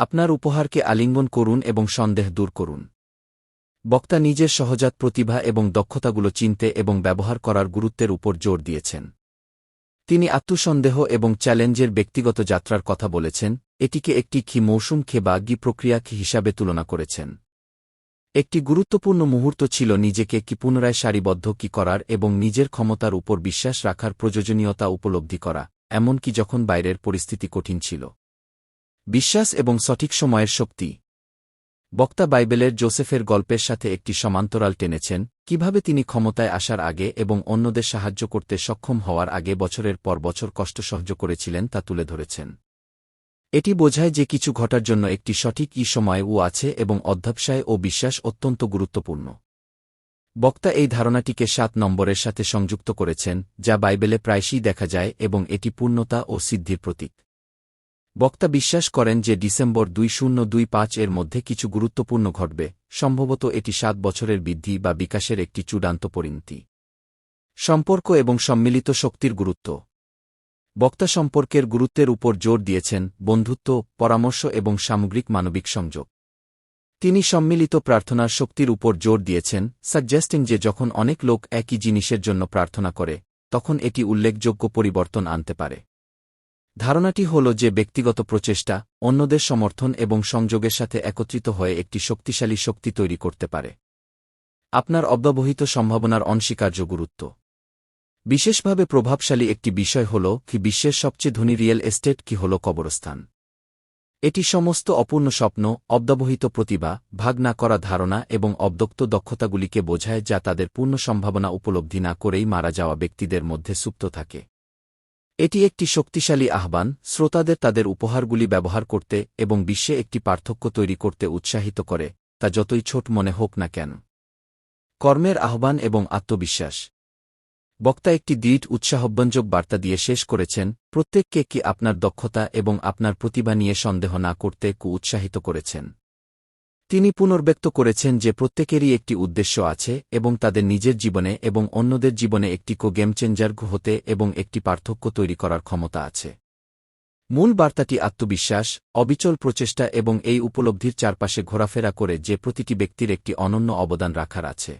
আপনার উপহারকে আলিঙ্গন করুন এবং সন্দেহ দূর করুন। বক্তা নিজের সহজাত প্রতিভা এবং দক্ষতাগুলো চিনতে এবং ব্যবহার করার গুরুত্বের উপর জোর দিয়েছেন। তিনি আত্মসন্দেহ এবং চ্যালেঞ্জের ব্যক্তিগত যাত্রার কথা বলেছেন, এটিকে একটি খি মৌসুম খে বা গি প্রক্রিয়া খি হিসাবে তুলনা করেছেন। একটি গুরুত্বপূর্ণ মুহূর্ত ছিল নিজেকে কি পুনরায় সারিবদ্ধ কি করার এবং নিজের ক্ষমতার উপর বিশ্বাস রাখার প্রয়োজনীয়তা উপলব্ধি করা, এমনকি যখন বাইরের পরিস্থিতি কঠিন ছিল। বিশ্বাস এবং সঠিক সময়ের শক্তি। বক্তা বাইবেলের জোসেফের গল্পের সাথে একটি সমান্তরাল টেনেছেন, কীভাবে তিনি ক্ষমতায় আসার আগে এবং অন্যদের সাহায্য করতে সক্ষম হওয়ার আগে বছরের পর বছর কষ্ট সহ্য করেছিলেন তা তুলে ধরেছেন। এটি বোঝায় যে কিছু ঘটার জন্য একটি সঠিক ই সময় ও আছে এবং অধ্যাবসায় ও বিশ্বাস অত্যন্ত গুরুত্বপূর্ণ। বক্তা এই ধারণাটিকে সাত নম্বরের সাথে সংযুক্ত করেছেন, যা বাইবেলে প্রায়শই দেখা যায় এবং এটি পূর্ণতা ও সিদ্ধির প্রতীক। বক্তা বিশ্বাস করেন যে ডিসেম্বর দুই শূন্য দুই পাঁচ এর মধ্যে কিছু গুরুত্বপূর্ণ ঘটবে, সম্ভবত এটি সাত বছরের বৃদ্ধি বা বিকাশের একটি চূড়ান্ত পরিণতি। সম্পর্ক এবং সম্মিলিত শক্তির গুরুত্ব। বক্তা সম্পর্কের গুরুত্বের উপর জোর দিয়েছেন বন্ধুত্ব, পরামর্শ এবং সামগ্রিক মানবিক সংযোগ। তিনি সম্মিলিত প্রার্থনার শক্তির উপর জোর দিয়েছেন, সাজেস্টিং যে যখন অনেক লোক একই জিনিসের জন্য প্রার্থনা করে, তখন এটি উল্লেখযোগ্য পরিবর্তন আনতে পারে। ধারণাটি হল যে ব্যক্তিগত প্রচেষ্টা, অন্যদের সমর্থন এবং সংযোগের সাথে একত্রিত হয়ে একটি শক্তিশালী শক্তি তৈরি করতে পারে। আপনার অব্যবহিত সম্ভাবনার অনস্বীকার্য গুরুত্ব। বিশেষভাবে প্রভাবশালী একটি বিষয় হল কি বিশ্বের সবচেয়ে ধনী রিয়েল এস্টেট কি হল কবরস্থান। এটি সমস্ত অপূর্ণ স্বপ্ন, অব্যবহিত প্রতিভা, ভাগ না করা ধারণা এবং অব্দক্ত দক্ষতাগুলিকে বোঝায় যা তাদের পূর্ণ সম্ভাবনা উপলব্ধি না করেই মারা যাওয়া ব্যক্তিদের মধ্যে সুপ্ত থাকে। এটি একটি শক্তিশালী আহ্বান, শ্রোতাদের তাদের উপহারগুলি ব্যবহার করতে এবং বিশ্বে একটি পার্থক্য তৈরি করতে উৎসাহিত করে, তা যতই ছোট মনে হোক না কেন। কর্মের আহ্বান এবং আত্মবিশ্বাস। বক্তা একটি দৃঢ় উৎসাহব্যঞ্জক বার্তা দিয়ে শেষ করেছেন, প্রত্যেককে কি আপনার দক্ষতা এবং আপনার প্রতিভা নিয়ে সন্দেহ না করতে কু উৎসাহিত করেছেন? তিনি পুনর্ব্যক্ত করেছেন যে প্রত্যেকেরই একটি উদ্দেশ্য আছে এবং তাদের নিজের জীবনে এবং অন্যদের জীবনে একটি কো গেম চেঞ্জার হতে এবং একটি পার্থক্য তৈরি করার ক্ষমতা আছে। মূল বার্তাটি আত্মবিশ্বাস, অবিচল প্রচেষ্টা এবং এই উপলব্ধির চারপাশে ঘোরাফেরা করে যে প্রতিটি ব্যক্তির একটি অনন্য অবদান রাখার আছে।